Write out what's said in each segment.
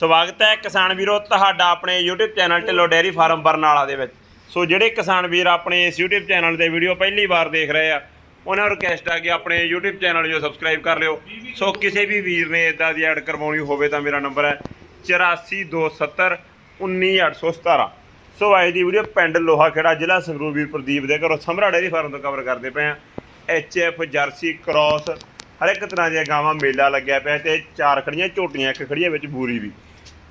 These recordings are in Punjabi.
ਸਵਾਗਤ ਹੈ ਕਿਸਾਨ ਵੀਰੋ ਤੁਹਾਡਾ ਆਪਣੇ YouTube channel Dhillon dairy farm Barnala ਦੇ ਵਿੱਚ। ਸੋ ਜਿਹੜੇ ਕਿਸਾਨ ਵੀਰ ਆਪਣੇ ਇਸ YouTube ਚੈਨਲ ਤੇ ਵੀਡੀਓ ਪਹਿਲੀ ਵਾਰ ਦੇਖ ਰਹੇ ਆ, ਉਹਨਾਂ ਨੂੰ ਰਿਕਵੈਸਟ ਆ ਕਿ ਆਪਣੇ YouTube ਚੈਨਲ ਜੋ ਸਬਸਕ੍ਰਾਈਬ ਕਰ ਲਿਓ। ਸੋ ਕਿਸੇ ਵੀ ਵੀਰ ਨੇ ਇਦਾਂ ਦੀ ਐਡ ਕਰਵਾਉਣੀ ਹੋਵੇ ਤਾਂ ਮੇਰਾ ਨੰਬਰ ਹੈ 8427 19817 ਸੋ ਅੱਜ ਦੀ ਵੀਡੀਓ ਪਿੰਡ ਲੋਹਾ ਖੇੜਾ ਜ਼ਿਲ੍ਹਾ ਸੰਗਰੂਰ ਵੀਰ ਪ੍ਰਦੀਪ ਦੇ ਘਰੋਂ ਸਮਰਾ ਡੇਅਰੀ ਫਾਰਮ ਤੋਂ ਕਵਰ ਕਰਦੇ ਪਏ ਆ। ਐਫ ਜਰਸੀ ਕ੍ਰਾਸ ਹਰ ਇੱਕ ਤਰ੍ਹਾਂ ਦੀਆਂ ਗਾਵਾਂ ਮੇਲਾ ਲੱਗਿਆ ਪਿਆ ਤੇ ਚਾਰ ਖੜੀਆਂ ਝੋਟੀਆਂ ਇੱਕ ਖੜੀ ਹੈ ਵਿੱਚ ਬੂਰੀ ਵੀ।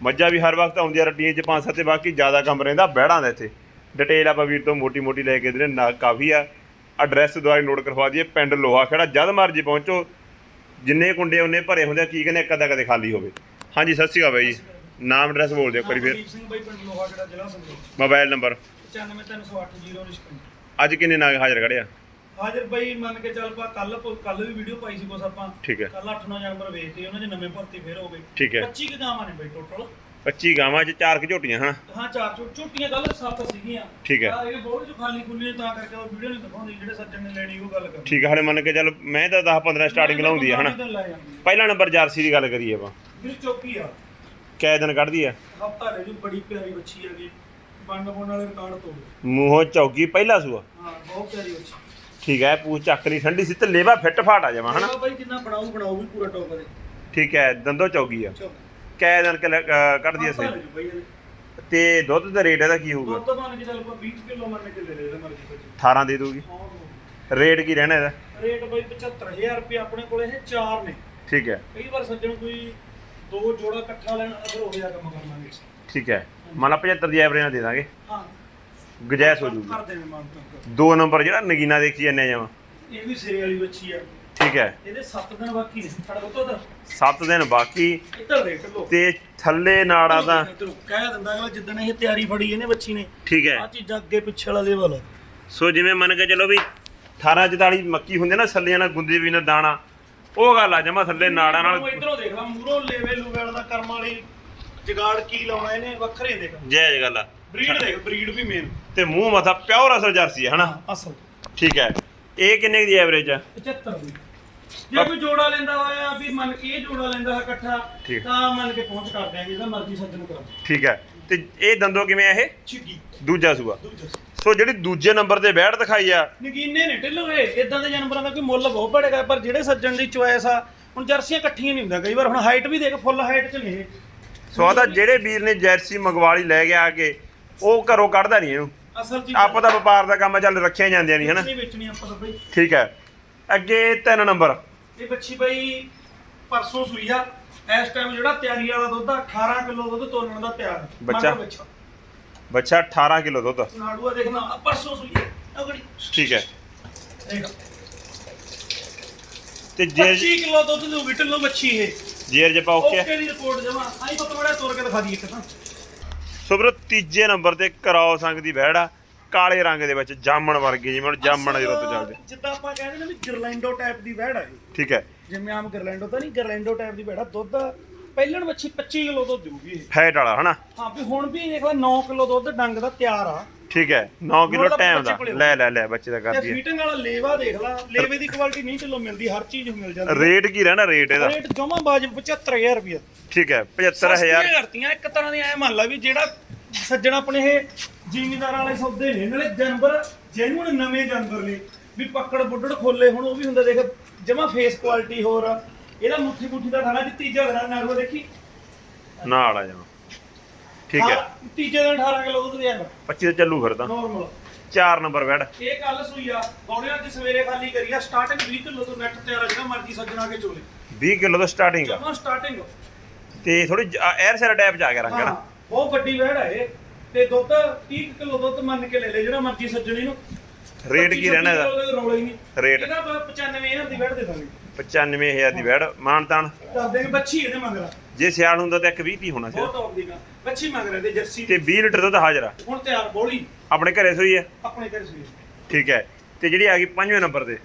ਮੱਝਾਂ ਵੀ ਹਰ ਵਕਤ ਆਉਂਦੀਆਂ ਰਟੀਆਂ ਚ ਪੰਜ ਸੱਤ ਤੇ ਬਾਕੀ ਜ਼ਿਆਦਾ ਕੰਮ ਰਹਿੰਦਾ ਬਹਿੜਾਂ ਦਾ ਇੱਥੇ। ਡਿਟੇਲ ਆਪਾਂ ਵੀਰ ਤੋਂ ਮੋਟੀ ਮੋਟੀ ਲੈ ਕੇ ਦੇ ਨਾ ਕਾਫੀ ਆ। ਐਡਰੈਸ ਦੁਆਰਾ ਨੋਟ ਕਰਵਾ ਦਈਏ ਪਿੰਡ ਲੋਹਾ ਖੇੜਾ ਜਦ ਮਰਜ਼ੀ ਪਹੁੰਚੋ। ਜਿੰਨੇ ਕੁੰਡੇ ਉਹਨੇ ਭਰੇ ਹੁੰਦੇ ਆ, ਕੀ ਕਹਿੰਦੇ ਕਦਾ ਕਦੇ ਖਾਲੀ ਹੋਵੇ। ਹਾਂਜੀ ਸਤਿ ਸ਼੍ਰੀ ਅਕਾਲ ਬਾਈ ਜੀ। ਨਾਮ ਐਡਰੈਸ ਬੋਲ ਦਿਓ ਕਰੀ ਫਿਰ। ਕੁਲਦੀਪ ਸਿੰਘ ਬਾਈ ਪਿੰਡ ਲੋਹਾ ਜਿਹੜਾ ਜ਼ਿਲ੍ਹਾ ਸੰਗਰੂਰ। ਮੋਬਾਈਲ ਨੰਬਰ 953809 ਅੱਜ ਕਿੰਨੇ ਨਾਗ ਹਾਜ਼ਰ ਖੜਿਆ ਹਾਜ਼ਰ ਬਾਈ ਮੰਨ ਕੇ ਚੱਲ ਪਾ ਕੱਲ ਕੱਲ ਵੀ ਵੀਡੀਓ ਪਾਈ ਸੀ ਕੁਛ ਆਪਾਂ। ਠੀਕ ਹੈ। ਕੱਲ 8-9 ਜਾਨਵਰ ਵੇਚਤੇ ਉਹਨਾਂ ਦੇ ਨਵੇਂ ਭਰਤੀ ਫੇਰ ਹੋ ਗਏ ਠੀਕ ਹੈ। 25 ਕੁ ਗਾਵਾਂ ਨੇ ਬਾਈ ਟੋਟਲ 25 ਗਾਵਾਂ ਚ ਚਾਰ ਕੁ ਝੋਟੀਆਂ ਹਨਾ? ਹਾਂ ਚਾਰ ਛੋਟੀਆਂ ਕੱਲ ਸੱਤ ਸੀਗੀਆਂ। ਠੀਕ ਹੈ। ਇਹ ਬਹੁਤ ਜੋ ਖਾਲੀ ਖੁੱਲੀ ਨੇ ਤਾਂ ਕਰਕੇ ਉਹ ਵੀਡੀਓ ਨਹੀਂ ਦਿਖਾਉਂਦੀ ਜਿਹੜੇ ਸੱਜਣ ਨੇ ਲੈਣੀ ਉਹ ਗੱਲ ਕਰ ਠੀਕ ਹੈ ਹਲੇ ਮੰਨ ਕੇ ਚੱਲ ਮੈਂ ਤਾਂ 10 15 ਸਟਾਰਟਿੰਗ ਲਾਉਂਦੀ ਆ ਹਨਾ? ਪਹਿਲਾ ਨੰਬਰ ਜਰਸੀ ਦੀ ਗੱਲ ਕਰੀਏ ਆਪਾਂ। ਵੀਰ ਚੌਕੀ ਆ। ਕੈ ਦਿਨ ਕੱਢਦੀ ਆ। ਹਫਤਾ ਲੈ ਜੂ ਬੜੀ ਪਿਆਰੀ ਬੱਚੀ ਹੈਗੀ। ਬੰਨ ਬੋਨ ਵਾਲੇ ਰਿਕਾਰਡ ਤੋਂ ਮੂੰਹੋਂ ਚੌਕੀ ਪਹਿਲਾ ਸੂਆ। ਹਾਂ ਬਹੁਤ ਪਿਆਰੀ ਬੱਚੀ ਠੀਕ ਹੈ ਪੂਛ ਚੱਕ ਲਈ ਠੰਡੀ ਸੀ ਤੇ ਲੇਵਾ ਫਿੱਟ ਫਾਟ ਆ ਜਾਵਾ ਹਨਾ? ਬਾਈ ਜਿੰਨਾ ਬਣਾਉ ਬਣਾਉ ਵੀ ਪੂਰਾ ਟੋਪ ਦੇ ਠੀਕ ਹੈ ਦੰਦੋ ਚੌਕੀ ਆ। ਕੈ ਦਿਨ ਕਿ ਕੱਢਦੀ ਆ ਹਫ਼ਤਾ ਲੈ ਸਹੀ ਜੂ ਬਾਈ ਇਹਦੇ। ਤੇ ਦੁੱਧ ਦਾ ਰੇਟ ਇਹਦਾ ਕੀ ਹੋਊਗਾ? ਦੁੱਧ ਮੰਨ ਕੇ ਚੱਲ ਆਪਾਂ 20 ਕਿਲੋ ਮੰਨ ਕੇ ਲੈ ਲੈ ਇਹਦਾ ਮਰਜ਼ੀ ਕੋਈ 18 ਦੇ ਦੂਗੀ ਰੇਟ ਕੀ ਰਹਿਣਾ ਇਹਦਾ? ਰੇਟ ਬਈ 75000 ਰੁਪਏ ਆਪਣੇ ਕੋਲੇ ਇਹ ਚਾਰ ਨੇ। ਠੀਕ ਹੈ। ਕਈ ਵਾਰ ਸੱਜਣ ਕੋਈ ਦੋ ਜੋੜਾ ਇਕੱਠਾ ਲੈਣ ਅਗਰ ਹੋ ਗਿਆ ਕੰਮ ਕਰਨਾਂਗੇ ਠੀਕ ਹੈ। ਮੰਨ ਲਾ 75 ਦੀ ਐਵਰੇਜ ਨਾਲ ਦੇ ਦਾਂਗੇ। ਹਾਂ ਗੁਜਾਇਸ਼ ਹੋ ਜੂਗੀ। ਮਾਨ ਤੱਕ। ਦੋ ਨੰਬਰ ਜਿਹੜਾ ਨਗੀਨਾ ਦੇਖੀ ਜਾਂਦੇ ਜਾਵਾਂ ਇਹ ਵੀ ਸਿਰੇ ਵਾਲੀ ਬੱਚੀ ਆ। ਠੀਕ ਹੈ। ਇਹਦੇ 7 ਦਿਨ ਬਾਕੀ ਨੇ। ਛੜ ਦੋ ਤਾਂ 7 ਦਿਨ ਬਾਕੀ। ਇੱਧਰ ਦੇਖ ਲੋ ਤੇ ਥੱਲੇ ਨਾੜਾ ਤਾਂ ਕਹਿ ਦਿੰਦਾ ਅਗਲਾ ਜਿੱਦਣ ਇਹ ਤਿਆਰੀ ਫੜੀ ਇਹਨੇ ਬੱਚੀ ਨੇ ਠੀਕ ਹੈ। ਆ ਚੀਜ਼ਾਂ ਅੱਗੇ ਪਿੱਛੇ ਵਾਲਾ ਲੈਵਲ ਸੋ ਜਿਵੇਂ ਮੰਨ ਕੇ ਚੱਲੋ ਵੀ 18 44 ਮੱਕੀ ਹੁੰਦੇ ਨਾ ਸੱਲਿਆਂ ਨਾਲ ਗੁੰਦੀ ਵੀ ਨਾ ਦਾਣਾ। ਉਹ ਗੱਲ ਆ ਜਮਾ ਥੱਲੇ ਨਾੜਾ ਨਾਲ। ਇਧਰੋਂ ਦੇਖ ਲਾ ਮੂਰੋਂ ਲੈਵੇ ਲੂਵੇ ਦਾ ਕਰਮ ਵਾਲੀ ਜਗਾੜ ਕੀ ਲਾਉਣਾ ਇਹਨੇ ਵੱਖਰੇ ਦੇਖ ਗੱਲ ਆ। ਬਰੀਡ ਦੇਖ ਬਰੀਡ ਵੀ ਮੇਨ ਤੇ ਮੂੰਹ ਮਥਾ ਪਿਓਰ ਅਸਲ ਜਰਸੀ ਹੈ ਹਨਾ? ਅਸਲ। ਠੀਕ ਹੈ। ਇਹ ਕਿੰਨੇ ਦੀ ਐਵਰੇਜ ਆ? 75 ਦੀ। ਜੇ ਕੋਈ ਜੋੜਾ ਲੈਂਦਾ ਹੋਇਆ ਵੀ ਮੰਨ ਕੇ ਇਹ ਜੋੜਾ ਲੈਂਦਾ ਹੈ ਇਕੱਠਾ ਠੀਕ। ਤਾਂ ਮੰਨ ਕੇ ਪਹੁੰਚ ਕਰ ਦਿਆਂਗੇ ਜਿਹਦਾ ਮਰਜ਼ੀ ਸੱਜਣ ਕਰ ਠੀਕ ਹੈ। ਤੇ ਇਹ ਦੰਦੋ ਕਿਵੇਂ ਆ ਇਹ? ਛਿੱਗੀ ਦੂਜਾ ਸੂਆ। ਦੂਜਾ ਸੋ ਜਿਹੜੀ ਦੂਜੇ ਨੰਬਰ ਤੇ ਬੈਠ ਦਿਖਾਈ ਆ। ਨਗੀਨੇ ਨੇ ਢਿੱਲੋ ਇਹ ਇਦਾਂ ਦੇ ਜਾਨਵਰਾਂ ਦਾ ਕੋਈ ਮੁੱਲ ਬਹੁਤ ਬੜੇਗਾ ਪਰ ਜਿਹੜੇ ਸੱਜਣ ਦੀ ਚੁਆਇਸ ਆ ਹੁਣ ਜਰਸੀਆਂ ਇਕੱਠੀਆਂ ਨਹੀਂ ਹੁੰਦਾ ਕਈ ਵਾਰ ਹੁਣ ਹਾਈਟ ਵੀ ਦੇਖ ਫੁੱਲ ਹਾਈਟ ਚ ਨੇ ਇਹ। ਸੋ ਆਦਾ ਜਿਹੜੇ ਵੀਰ ਨੇ ਜਰਸੀ ਮੰਗਵਾਲੀ ਲੈ ਗਿਆ ਆ ਕੇ ਉਹ ਘਰੋਂ ਕੱਢਦਾ ਨਹੀਂ ਇਹਨੂੰ। ਅਸਲ ਚ ਆਪਾਂ ਤਾਂ ਵਪਾਰ ਦਾ ਕੰਮ ਚੱਲ ਰੱਖਿਆ ਜਾਂਦੀਆਂ ਨਹੀਂ ਹਨਾ? ਨਹੀਂ ਵੇਚਣੀ ਆਪਾਂ ਤਾਂ ਬਈ। ਠੀਕ ਹੈ। ਅੱਗੇ ਤਿੰਨ ਨੰਬਰ। ਇਹ ਬੱਚੀ ਬਈ ਪਰਸੋਂ ਸੂਈ ਆ। ਇਸ ਟਾਈਮ ਜਿਹੜਾ ਤਿਆਰੀ ਵਾਲਾ ਦੁੱਧ ਆ 18 ਕਿਲੋ ਦੁੱਧ ਤੋਲਣ ਦਾ ਤਿਆਰ ਹੈ। ਬੱਚਾ? ਮਗਰ ਬੱਚਾ ਬੱਚਾ 18 ਕਿਲੋ ਦੁੱਧ। ਨਾੜੂਆ ਦੇਖਣਾ ਪਰਸੋਂ ਸੂਈ ਆ। ਅਗੜੀ ਠੀਕ ਹੈ। ਦੇਖ। ਤੇ ਜੇ 25 ਕਿਲੋ ਦੁੱਧ ਦੇ ਵਿਟਲ ਲੋ ਬੱਚੀ ਇਹ। ਜੇਰ ਜੇ ਪਾ ਓਕੇ ਓਕੇ। ਦੀ ਰਿਪੋਰਟ ਜਮਾ ਆਈ ਪਤਾ ਬੜਾ ਤੋੜ ਕੇ ਦਿਖਾ ਦੀ ਇੱਕ ਤਾਂ। ਸੋ ਵੀਰੋ ਤੀਜੇ ਨੰਬਰ ਤੇ ਕਰਾਓ ਸੰਗ ਦੀ ਬਹਿੜ ਆ ਕਾਲੇ ਰੰਗ ਦੇ ਵਿੱਚ ਜਾਮਣ ਵਰਗੀ ਜਿਵੇਂ ਹੁਣ ਜਾਮਣ ਦੀ ਰੁੱਤ ਚੱਲਦੀ। ਜਿੱਦਾਂ ਆਪਾਂ ਕਹਿੰਦੇ ਨੇ ਵੀ ਗਰਲੈਂਡੋ ਟਾਈਪ ਦੀ ਵਹਿੜ ਆ ਇਹ। ਠੀਕ ਹੈ। ਜਿਵੇਂ ਆਮ ਗਰਲੈਂਡੋ ਤਾਂ ਨਹੀਂ ਗਰਲੈਂਡੋ ਟਾਈਪ ਦੀ ਵਹਿੜ ਆ ਦੁੱਧ ਪਹਿਲਣ ਬੱਚੀ 25 ਕਿਲੋ ਦੁੱਧ ਦੇਊਗੀ ਇਹ। ਫੈਟ ਵਾਲਾ ਹਨਾ? ਹਾਂ ਵੀ ਹੁਣ ਵੀ ਦੇਖ ਲੈ 9 ਕਿਲੋ ਦੁੱਧ ਡੰਗ ਦਾ ਤਿਆਰ ਆ। ਠੀਕ ਹੈ 9 ਕਿਲੋ ਟਾਈਮ ਬੱਚੇ ਦਾ। ਕੋਲੇ ਲੈ ਲੈ ਲੈ ਬੱਚੇ ਦਾ ਤੇ ਕਰਦੀ ਹੈ ਫੀਟਿੰਗ ਵਾਲਾ ਲੇਵਾ ਦੇਖ ਲੈ ਲੇਵੇ ਦੀ ਕੁਆਲਿਟੀ ਨਹੀਂ ਕਿਲੋ ਮਿਲਦੀ ਹਰ ਚੀਜ਼ ਮਿਲ ਜਾਂਦੀ ਰੇਟ ਕੀ ਰਹਿਣਾ ਰੇਟ ਇਹਦਾ? ਰੇਟ ਜਮਾ ਬਾਜਬ 75000 ਰੁਪਏ ਠੀਕ ਹੈ 75000 ਕਰਤੀਆਂ ਇੱਕ ਤਰ੍ਹਾਂ ਦੀ ਐ ਮੰਨ ਲਾ ਵੀ ਜਿਹੜਾ ਸੱਜਣ ਆਪਣੇ ਇਹ ਜ਼ਿਮੀਂਦਾਰਾਂ ਵਾਲੇ ਸੌਦੇ ਨੇ ਨਾਲੇ ਜਾਨਵਰ ਜੈਨੂਨ ਨਵੇਂ ਜਾਨਵਰ ਨੇ। ਵੀ ਪੱਕੜ ਬੁੱਢੜ ਖੋਲੇ ਹੁਣ ਉਹ ਵੀ ਹੁੰਦਾ ਦੇਖ ਜਮਾ ਫੇਸ ਕੁਆਲਿਟੀ ਹੋਰ ਆ। ਇਹਦਾ ਮੁੱਠੀ ਮੁੱਠੀ ਦਾ ਖਾਣਾ ਜੀ ਤੀਜਾ ਦਿਨ ਨਾਰਵਾ ਦੇਖੀ? ਨਾਲ ਆ ਜਾਣਾ। ਠੀਕ ਹੈ ਹਾਂ, ਤੀਜੇ ਦਿਨ 18 ਕਿਲੋ ਦੁੱਧ ਦਿਆ 25 ਤੇ ਚੱਲੂ ਫਿਰ ਤਾਂ ਨਾਰਮਲ 4 ਨੰਬਰ ਬੈੜ ਇਹ ਕੱਲ ਸੂਈ ਆ ਗੌੜਿਆਂ ਅੱਜ ਸਵੇਰੇ ਖਾਲੀ ਕਰੀ ਆ ਸਟਾਰਟਿੰਗ 20 ਕਿਲੋ ਤੋਂ ਨੈਟ ਤਿਆਰ ਆ ਜਿਹੜਾ ਮਰਜ਼ੀ ਸੱਜਣਾ ਕੇ ਚੋਲੇ। 20 ਕਿਲੋ ਤੋਂ ਸਟਾਰਟਿੰਗ ਆ। ਜਮਾ ਸਟਾਰਟਿੰਗ ਤੇ ਥੋੜੀ 에ਅਰ ਸੈਰ ਟਾਈਪ ਚ ਆ ਗਿਆ ਰੰਗ ਹਾਂ ਨਾ? ਬਹੁਤ ਵੱਡੀ ਵਹਿੜ ਹੈ ਇਹ। ਤੇ ਦੁੱਧ 30 ਕਿਲੋ ਦੁੱਧ ਮੰਨ ਕੇ ਲੈ ਲੈ ਜਿਹੜਾ ਮਰਜ਼ੀ ਸੱਜਣੀ ਨੂੰ ਰੇਟ ਕੀ ਰਹਿਣਾ ਇਹਦਾ? ਰੌਲਾ ਨਹੀਂ। ਰੇਟ ਇਹਦਾ ਆਪਾਂ 95000 ਦੀ ਵੈਟ ਦੇ ਦਾਂਗੇ। 95000 ਦੀ ਬੈੜ ਮਾਨਤਾਨ ਦੇਂਗੇ ਬੱਚੀ ਇਹਦੇ ਮਗਰ ਜੇ ਸਿਆਲ ਹੁੰਦਾ ਤਾਂ ਇੱਕ 20 ਤੀ ਹੋਣਾ ਸੀ ਟੌਪ ਦੀ ਗਾ ਬੱਚੀ ਮਗਰ ਇਹਦੇ ਜਰਸੀ। ਤੇ 20 ਲੀਟਰ ਦੁੱਧ ਹਾਜ਼ਰ ਆ। ਹੁਣ ਤਿਆਰ ਬੋਲੀ। ਆਪਣੇ ਘਰੇ ਸੋਈ ਹੈ ਆਪਣੇ ਘਰ ਸੂਈ ਠੀਕ ਹੈ। ਤੇ ਜਿਹੜੀ ਆ ਗਈ ਪੰਜਵੇਂ ਨੰਬਰ ਤੇ।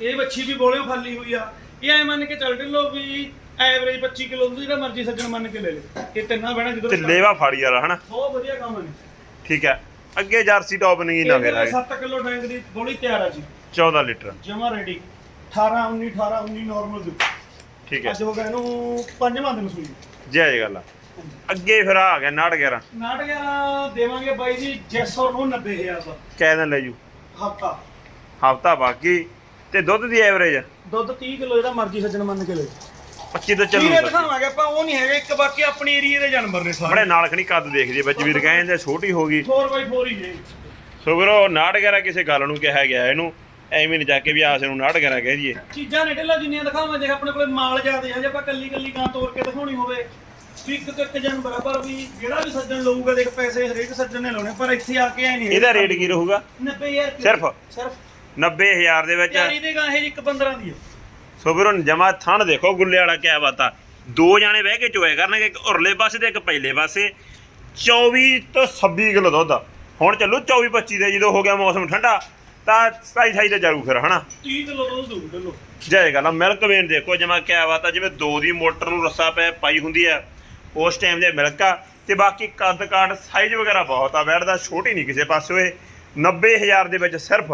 ਇਹ ਬੱਚੀ ਵੀ ਬੋਲਿਓ ਖਾਲੀ ਹੋਈ ਆ। ਇਹ ਐ ਮੰਨ ਕੇ ਚੱਲ ਢਿੱਲੋ ਵੀ ਐਵਰੇਜ 25 ਕਿਲੋ ਦੁੱਧ ਜਿਹੜਾ ਮਰਜ਼ੀ ਸੱਜਣ ਮੰਨ ਕੇ ਲੈ ਲੈ। ਇਹ ਤਿੰਨਾ ਬਹਿਣਾ ਜਦੋਂ ਤੇ ਲੇਵਾ ਫਾੜੀ ਵਾਲਾ ਹਨਾ? ਬਹੁਤ ਵਧੀਆ ਕੰਮ ਨੇ ਠੀਕ ਹੈ। ਅੱਗੇ ਜਰਸੀ ਟੌਪ ਨਹੀਂ ਨਾ ਮੇਰਾ 7 ਕਿਲੋ ਡੈਂਗ ਦੀ ਬੋਲੀ ਤਿਆਰ ਆ ਜੀ। 14 ਲੀਟਰ। ਜਮਾ ਰੈਡੀ 18 19 18 19 ਨਾਰਮਲ ਦੁੱਧ ਠੀਕ ਹੈ। ਅੱਜ ਹੋ ਗਿਆ ਇਹਨੂੰ ਪੰਜਵਾਂ ਦਿਨ ਸੂਈ ਜੈ ਜੈ ਗੱਲ ਆ। ਅੱਗੇ ਫਿਰ ਆ ਗਿਆ 911 ਨਾਟਕ ਯਾਰ ਦੇਵਾਂਗੇ ਬਾਈ ਜੀ ਜੈਸੌਰ ਨੂੰ 90000 ਦਾ। ਕਹਿ ਦਿਨ ਲੈ ਜੂ। ਹਫਤਾ। ਹਫਤਾ ਬਾਕੀ। ਤੇ ਦੁੱਧ ਦੀ ਐਵਰੇਜ ਦੁੱਧ 30 ਕਿਲੋ ਜਿਹੜਾ ਮਰਜ਼ੀ ਸੱਜਣ ਮੰਨ ਕੇ ਲੈ 25 ਤੋਂ ਚੱਲੂ ਵੀਰੇ ਸਰ ਦਿਖਾਵਾਂਗੇ ਆਪਾਂ ਉਹ ਨਹੀਂ ਹੈਗਾ ਇੱਕ ਬਾਕੀ ਆਪਣੀ ਏਰੀਆ ਦੇ ਜਾਨਵਰ ਨੇ ਸਾਰੇ। ਬੜੇ ਨਾਲ ਖਣੀ ਕੱਦ ਦੇਖ ਜੀ ਵਿੱਚ ਵੀਰ ਕਹਿੰਦੇ ਛੋਟੀ ਹੋ ਗਈ। 4x4 ਹੀ ਨੇ। ਸੋ ਵੀਰੋ 911 ਕਿਸੇ ਗੱਲ ਨੂੰ ਕਿਹਾ ਗਿਆ ਇਹਨੂੰ ਐਵੇਂ ਨਹੀਂ ਜਾ ਕੇ ਵੀ ਆਸ ਨੂੰ 911 ਕਹਿ ਦਈਏ। ਚੀਜ਼ਾਂ ਨੇ ਢਿੱਲਾ ਜਿੰਨੀਆਂ ਦਿਖਾਵਾਂ ਜੇ ਆਪਣੇ ਕੋਲੇ ਮਾਲ ਜ਼ਿਆਦੇ ਆ ਜੇ ਆਪਾਂ ਕੱਲੀ ਕੱਲੀ ਗਾਂ ਤੋੜ ਕੇ ਦਿਖਾਉਣੀ ਹੋਵੇ ਵੀ ਇੱਕ ਇੱਕ ਜਾਨਵਰ ਆ ਪਰ ਵੀ ਜਿਹੜਾ ਵੀ ਸੱਜਣ ਲਊਗਾ ਦੇਖ ਪੈਸੇ ਹਰੇਕ ਸੱਜਣ ਨੇ ਲਾਉਣੇ ਪਰ ਇੱਥੇ ਆ ਕੇ ਐ ਨਹੀਂ ਇਹਦਾ ਰੇਟ ਕੀ ਰਹੂਗਾ? 90000 ਸਿਰਫ? ਸਿਰਫ। 90000 ਦੇ ਵਿੱਚ ਯਾਰੀ ਦੇ ਗਾਂ ਇਹ ਇੱਕ 15 ਦੀ ਆ ਸੋ ਵੀਰੋ ਜਮਾ ਥਣ ਦੇਖੋ ਗੁੱਲੇ ਵਾਲਾ ਕਿਆ ਬਾਤਾ। ਦੋ ਜਾਣੇ ਬਹਿ ਕੇ ਚੋਏ ਕਰਨਗੇ ਇੱਕ ਉਰਲੇ ਪਾਸੇ ਤੇ ਇੱਕ ਪਹਿਲੇ ਪਾਸੇ। 24 ਤੋਂ 26 ਕਿਲੋ ਦੁੱਧ। ਹੁਣ ਚੱਲੂ 24 25 ਦੇ ਜਦੋਂ ਹੋ ਗਿਆ ਮੌਸਮ ਠੰਡਾ ਤਾਂ 27 28 ਤੇ ਜਾਊ ਫਿਰ ਹਨਾ? 30 ਕਿਲੋ ਦੁੱਧ ਦਊ ਢਿੱਲੋ ਜੈ ਗੱਲ ਆ ਮਿਲਕ ਵੇਨ ਦੇਖੋ ਜਮਾ ਕਿਆ ਬਾਤ ਆ ਜਿਵੇਂ ਦੋ ਦੀ ਮੋਟਰ ਨੂੰ ਰੱਸਾ ਪੈ ਪਾਈ ਹੁੰਦੀ ਆ ਉਸ ਟਾਈਮ ਦੇ ਮਿਲਕ ਆ। ਤੇ ਬਾਕੀ ਕੱਦ ਕਾਠ ਸਾਈਜ਼ ਵਗੈਰਾ ਬਹੁਤ ਆ ਬੈਠਦਾ ਛੋਟੀ ਨਹੀਂ ਕਿਸੇ ਪਾਸੇ ਇਹ 90000 ਦੇ ਵਿੱਚ ਸਿਰਫ।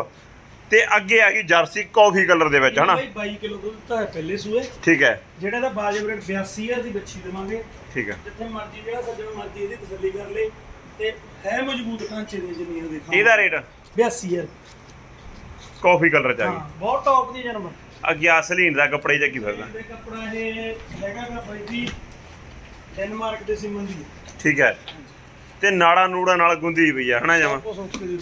ਤੇ ਅੱਗੇ ਆ ਗਈ ਜਰਸੀ ਕਾਫੀ ਕਲਰ ਦੇ ਵਿੱਚ ਹਨਾ? ਬਾਈ 22 ਕਿਲੋ ਦੁੱਧ ਤਾਂ ਹੈ ਪਹਿਲੇ ਸੂਏ। ਠੀਕ ਹੈ। ਜਿਹੜਾ ਦਾ ਬਾਜਬ ਰੇਟ 82000 ਦੀ ਬੱਚੀ ਦੇਵਾਂਗੇ। ਠੀਕ ਹੈ। ਜਿੱਥੇ ਮਰਜ਼ੀ ਜਿਹੜਾ ਸੱਜਣ ਮਰਜ਼ੀ ਇਹਦੀ ਤਸੱਲੀ ਕਰ ਲੇ। ਤੇ ਹੈ ਮਜ਼ਬੂਤ ਢਾਂਚੇ ਦੀ ਜ਼ਮੀਨ ਦੇਖਾਂ ਇਹਦਾ ਰੇਟ? 82000 ਕਾਫੀ ਕਲਰ ਚ ਆ ਹਾਂ ਬਹੁਤ ਟੌਪ ਦੀ ਜਨਮ। ਗਈ ਅੱਗੇ ਅਸਲੀਨ ਦਾ ਕੱਪੜੇ ਕੀ ਫਿਰਦਾ। ਤੇ ਕੱਪੜਾ ਇਹ ਹੈਗਾ ਗਾ ਬਾਈ ਜੀ ਡੈਨਮਾਰਕ ਦੇ ਸਿਮਨ ਦੀ ਠੀਕ ਹੈ। ਤੇ ਨਾੜਾ ਨੂੜਾ ਨਾਲ ਗੁੰਦੀ ਪਈ ਆ ਹਨਾ ਜਮਾ? ਸੋਚ ਦੀ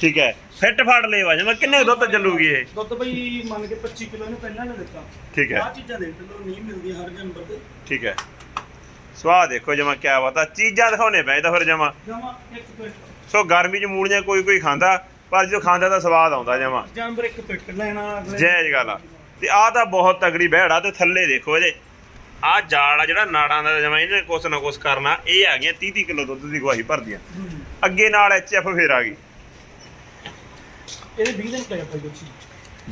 ਠੀਕ ਹੈ। ਫਿੱਟ ਫੜ ਲੇਵਾ ਜਮਾ? ਕਿੰਨੇ ਕੁ ਦੁੱਧ ਚੱਲੂਗੀ ਇਹ? ਦੁੱਧ ਬਈ ਮੰਨ ਕੇ 25 ਕਿਲੋ ਇਹਨੇ ਪਹਿਲਾਂ ਨੇ ਦਿੱਤਾ। ਠੀਕ ਹੈ। ਆਹ ਚੀਜ਼ਾਂ ਦੇਖ ਲਓ ਨਹੀਂ ਮਿਲਦੀਆਂ ਹਰ ਜਾਨਵਰ ਤੇ। ਠੀਕ ਹੈ। ਸਵਾਹ ਦੇਖੋ ਜਮਾ ਕਿਆ ਬਾਤ ਆ। ਚੀਜ਼ਾਂ ਦਿਖਾਉਣੇ ਪਏ ਤਾਂ ਫਿਰ ਜਮਾ। ਜਮਾ ਇੱਕ ਤੋਂ ਇੱਕ। ਸੋ ਗਰਮੀ ਚ ਮੂਲੀਆਂ ਕੋਈ ਕੋਈ ਖਾਂਦਾ। ਪਰ ਜੋ ਖਾਂਦਾ ਤਾਂ ਸਵਾਦ ਆਉਂਦਾ ਜਮਾ। ਜਾਨਵਰ ਇੱਕ ਇੱਕ ਲੈਣਾ ਅਗਲੇ ਜੈ ਗੱਲ ਆ। ਤੇ ਆਹ ਤਾਂ ਬਹੁਤ ਤਗੜੀ ਬਹਿੜਾ ਤੇ ਥੱਲੇ ਦੇਖੋ ਇਹਦੇ। ਆਹ ਜਾਲ ਆ ਜਿਹੜਾ ਨਾੜਾਂ ਦਾ ਜਮਾ ਇਹਨੇ ਕੁਛ ਨਾ ਕੁਛ ਕਰਨਾ। ਇਹ ਆ ਗਈਆਂ 30 30 ਕਿਲੋ ਦੁੱਧ ਦੀ ਗਵਾਹੀ ਭਰਦੀਆਂ। ਅੱਗੇ ਨਾਲ ਐਚਐਫ ਫੇਰ ਆ ਗਈ। ਇਹਦੇ 20 ਦਿਨ ਭਾਈ ਬੱਚੀ।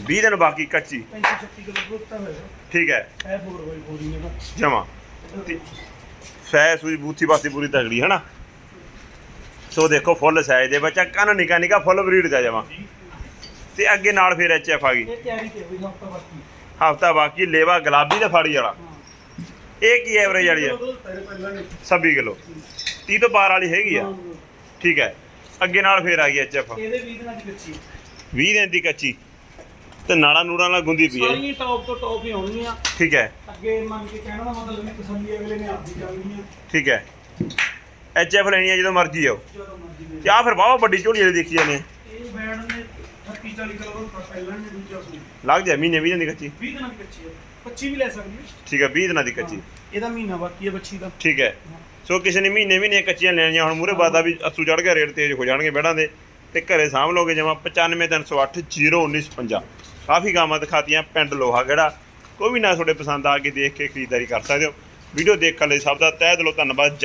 20 ਦਿਨ ਬਾਕੀ ਕੱਚੀ। 35 36 ਕਿਲੋ ਦੁੱਧ ਤਾਂ ਹੋਇਆ। ਠੀਕ ਹੈ। ਹੈ 4 ਬਾਈ 4 ਹੀ ਜਮਾ। ਸੈ ਸੂਈ ਬੂਥੀ ਬਾਤੀ ਪੂਰੀ ਤਗੜੀ ਹੈ ਨਾ ਸੋ ਦੇਖੋ ਫੁੱਲ ਸਾਈਜ਼ ਦੇ ਬੱਚਾ ਕੰਨ ਨਿਕਾ ਨਿਕਾ ਫੁੱਲ ਬਰੀਡ ਜਾ ਜਮਾ। ਤੇ ਅੱਗੇ ਨਾਲ ਫਿਰ ਐਚਐਫ ਆ ਗਈ। ਇਹ ਤਿਆਰੀ ਤੇ ਹੋਈ ਹਫਤਾ ਬਾਕੀ। ਹਫਤਾ ਬਾਕੀ ਲੇਵਾ ਗੁਲਾਬੀ ਤੇ ਫਾੜੀ ਵਾਲਾ। ਇਹ ਕੀ ਐਵਰੇਜ ਵਾਲੀ ਨੇ 26 ਕਿਲੋ 30 ਤੋਂ ਪਾਰ ਵਾਲੀ ਹੈਗੀ ਆ। ਠੀਕ ਹੈ। ਅੱਗੇ ਨਾਲ ਫੇਰ ਆ ਗਈ ਐਚਐਫ ਇਹਦੇ 20 ਦਿਨਾਂ ਦੀ ਬੱਚੀ 20 ਦਿਨ ਦੀ ਕੱਚੀ। ਤੇ ਨਾੜਾ ਨੂੜਾ ਨਾਲ ਗੁੰਦੀ ਪਈ ਹੈ ਸਾਰੀਆਂ ਟੌਪ ਤੋਂ ਟੌਪ ਹੀ ਆਉਣਗੀਆਂ। ਠੀਕ ਹੈ। ਅੱਗੇ ਮੰਨ ਕੇ ਕਹਿਣ ਦਾ ਮਤਲਬ ਵੀ ਤਸੱਲੀ ਅਗਲੇ ਨੇ ਆਪਦੀ ਕਰਨੀ ਆ। ਠੀਕ ਹੈ। ਐਚਐਫ ਲੈਣੀ ਹੈ ਜਦੋਂ ਮਰਜ਼ੀ ਆਓ। ਜਦੋਂ ਮਰਜ਼ੀ ਦੇ ਫਿਰ ਬਾਵਾ ਵੱਡੀ ਝੋਲੀ ਵਾਲੀ ਦੇਖੀ ਜਾਂਦੇ ਇਹ ਬੈਂਡ ਨੇ 30 40 ਕਿਲੋ ਦੁੱਧ ਪਹਿਲਾਂ ਨੇ ਦੂਜਾ ਸੂ ਲੱਗ ਜਾ ਮਹੀਨੇ 20 ਦਿਨ ਦੀ ਕੱਚੀ। 20 ਦਿਨਾਂ ਦੀ ਹੈ 25 ਵੀ ਲੈ ਸਕਦੀ ਹੈ ਠੀਕ ਹੈ 20 ਦਿਨਾਂ ਦੀ ਕੱਚੀ। ਇਹਦਾ ਮਹੀਨਾ ਬਾਕੀ ਹੈ ਬੱਚੀ ਦਾ। ਠੀਕ ਹੈ। ਸੋ ਕਿਸੇ ਨੇ ਮਹੀਨੇ ਮਹੀਨੇ ਕੱਚੀਆਂ ਲੈਣੀਆਂ ਹੁਣ ਮੂਰੇ ਬਾਦਾ ਵੀ ਅਸੂ ਚੜ ਗਿਆ ਰੇਟ ਤੇਜ਼ ਹੋ ਜਾਣਗੇ ਬੈੜਾਂ ਦੇ। ਤੇ ਘਰੇ ਸਾਂਭ ਲੋਗੇ ਜਮਾ 95308 01950 ਕਾਫੀ ਗਾਵਾਂ ਦਿਖਾਤੀਆਂ ਪਿੰਡ ਲੋਹਾ ਗੜਾ। ਕੋਈ ਵੀ ਨਾ ਤੁਹਾਡੇ ਪਸੰਦ ਆ ਕੇ ਦੇਖ ਕੇ ਖਰੀਦਦਾਰੀ ਕਰ ਸਕਦੇ ਹੋ। ਵੀਡੀਓ ਦੇਖਣ ਲਈ ਸਭ ਦਾ ਤਹਿ ਦਿਲੋਂ ਧੰਨਵਾਦ।